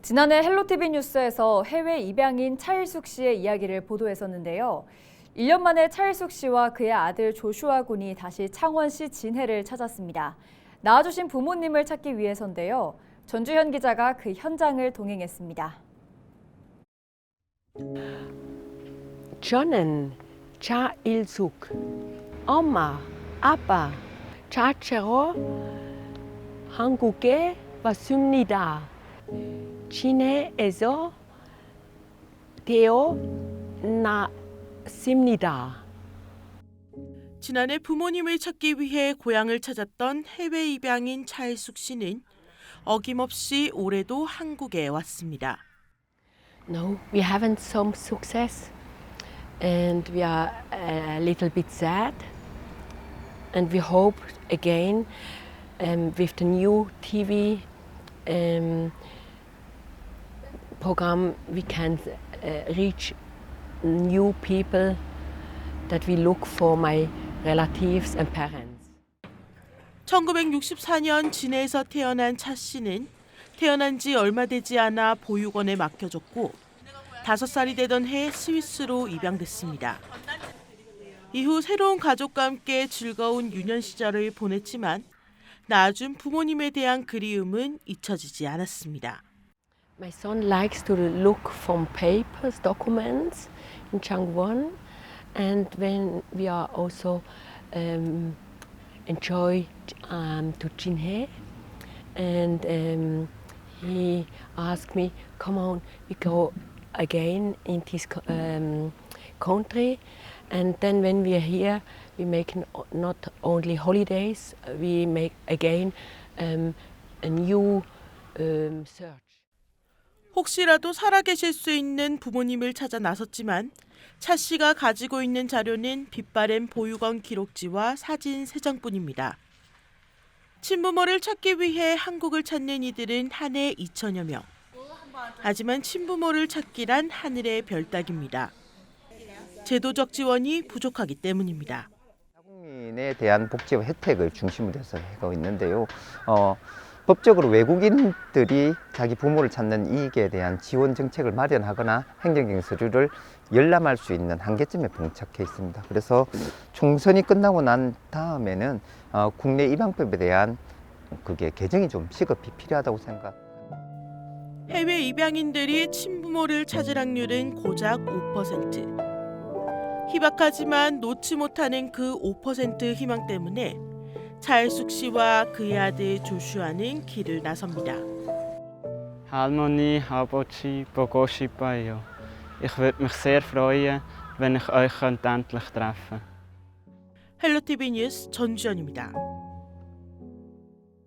지난해 헬로티비 뉴스에서 해외 입양인 차일숙 씨의 이야기를 보도했었는데요. 1년 만에 차일숙 씨와 그의 아들 조슈아 군이 다시 창원시 진해를 찾았습니다. 낳아주신 부모님을 찾기 위해서인데요. 전주현 기자가 그 현장을 동행했습니다. 저는 차일숙, 엄마, 아빠, 자체로 한국에 왔습니다. 진해에서 태어났습니다. 지난해 부모님을 찾기 위해 고향을 찾았던 해외 입양인 차일숙 씨는 어김없이 올해도 한국에 왔습니다. No, we haven't some success, and we are a little bit sad. And we hope again um, with the new TV um, program we can uh, reach new people that we look for my relatives and parents. 1964년 진해에서 태어난 차 씨는 태어난 지 얼마 되지 않아 보육원에 맡겨졌고 다섯 살이 되던 해 스위스로 입양됐습니다. 이후 새로운 가족과 함께 즐거운 유년 시절을 보냈지만 낳아준 부모님에 대한 그리움은 잊혀지지 않았습니다. My son likes to look from papers, documents in Changwon, and when we are also um, enjoy um, to Jinhe, and um, he asked me, "Come on, we go again in this um, country." And then when we are here, we make not only holidays, we make again um, a new um, search. 혹시라도 살아계실 수 있는 부모님을 찾아 나섰지만 차 씨가 가지고 있는 자료는 빛바랜 보육원 기록지와 사진 세 장뿐입니다. 친부모를 찾기 위해 한국을 찾는 이들은 한 해 2천여 명. 하지만 친부모를 찾기란 하늘의 별 따기입니다. 제도적 지원이 부족하기 때문입니다. 국민에 대한 복지와 혜택을 중심으로 해서 하고 있는데요. 어, 법적으로 외국인들이 자기 부모를 찾는 이익에 대한 지원 정책을 마련하거나 행정적인 서류를 열람할 수 있는 한계점에 봉착해 있습니다. 그래서 총선이 끝나고 난 다음에는 어, 국내 입양법에 대한 그게 개정이 좀 시급히 필요하다고 생각. 해외 입양인들이 친부모를 찾을 확률은 고작 5%. 희박하지만 놓지 못하는 그 5% 희망 때문에 차일숙 씨와 그의 아들 조슈아는 길을 나섭니다. Halmoni Habochi Bogoshi Bayo. Ich würde mich sehr freuen, wenn ich euch endlich treffen. 헬로 TV 뉴스 전주현입니다.